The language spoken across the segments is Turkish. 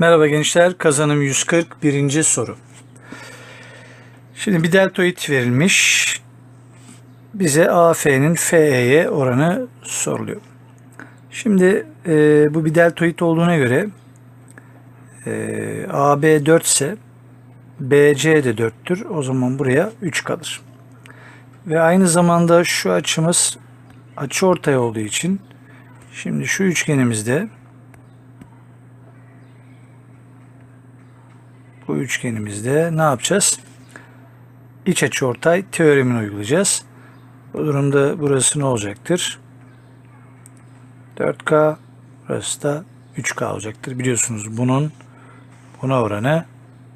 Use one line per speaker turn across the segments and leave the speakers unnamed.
Merhaba gençler, kazanım 141. soru. Şimdi bir deltoid verilmiş. Bize AF'nin FE'ye oranı soruluyor. Şimdi e, bu bir deltoid olduğuna göre e, AB 4 ise BC de 4'tür. O zaman buraya 3 kalır. Ve aynı zamanda şu açımız açıortay olduğu için şimdi şu üçgenimizde bu üçgenimizde ne yapacağız? İç açıortay teoremini uygulayacağız. Bu durumda burası ne olacaktır? 4K burası da 3K olacaktır. Biliyorsunuz bunun buna oranı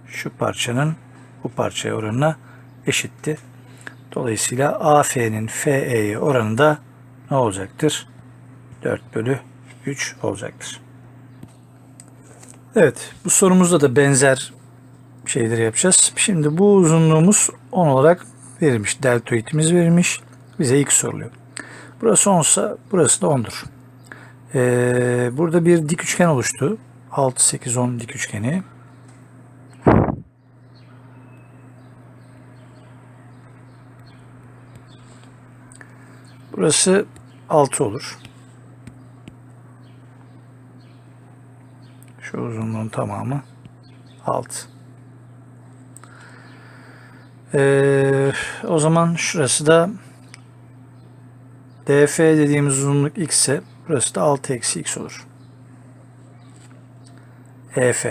şu parçanın bu parçaya oranına eşitti. Dolayısıyla AF'nin FE'ye oranı da ne olacaktır? 4 bölü 3 olacaktır. Evet bu sorumuzda da benzer şeyleri yapacağız. Şimdi bu uzunluğumuz 10 olarak verilmiş. Deltoidimiz verilmiş. Bize ilk soruluyor. Burası 10 ise burası da 10'dur. Ee, burada bir dik üçgen oluştu. 6, 8, 10 dik üçgeni. Burası 6 olur. Şu uzunluğun tamamı 6. Ee, o zaman şurası da DF dediğimiz uzunluk x ise burası da 6 eksi x olur. EF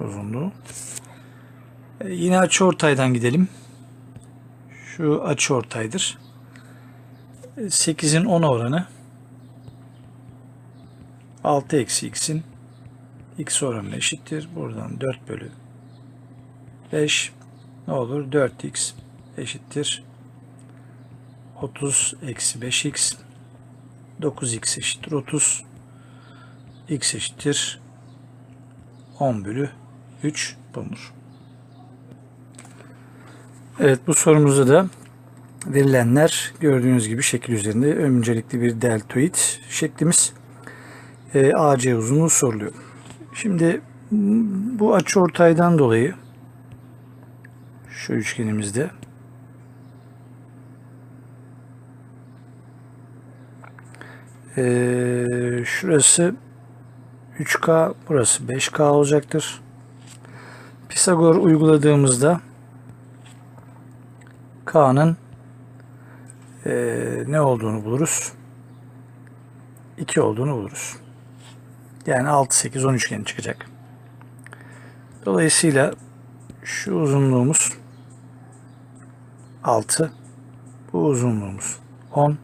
uzunluğu. Ee, yine açıortaydan gidelim. Şu açıortaydır. 8'in 10 oranı 6 eksi x'in x oranına eşittir. Buradan 4 bölü 5 ne olur? 4x eşittir 30 eksi 5x 9x eşittir 30 x eşittir 10 bölü 3 bulunur. Evet bu sorumuzda da verilenler gördüğünüz gibi şekil üzerinde öncelikli bir deltoid şeklimiz e, AC uzunluğu soruluyor. Şimdi bu açıortaydan dolayı şu üçgenimizde ee, şurası 3K burası 5K olacaktır. Pisagor uyguladığımızda K'nın ee, ne olduğunu buluruz. 2 olduğunu buluruz. Yani 6, 8, 10 üçgeni çıkacak. Dolayısıyla şu uzunluğumuz 6. Bu uzunluğumuz 10.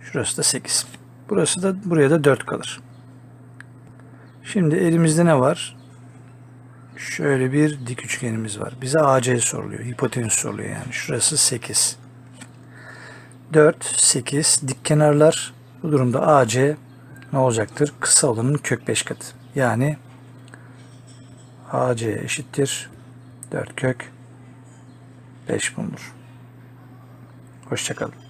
Şurası da 8. Burası da buraya da 4 kalır. Şimdi elimizde ne var? Şöyle bir dik üçgenimiz var. Bize AC soruluyor. Hipotenüs soruluyor yani. Şurası 8. 4, 8 dik kenarlar. Bu durumda AC ne olacaktır? Kısa olanın kök 5 katı. Yani AC eşittir 4 kök 5 bulunur. Hoşçakalın.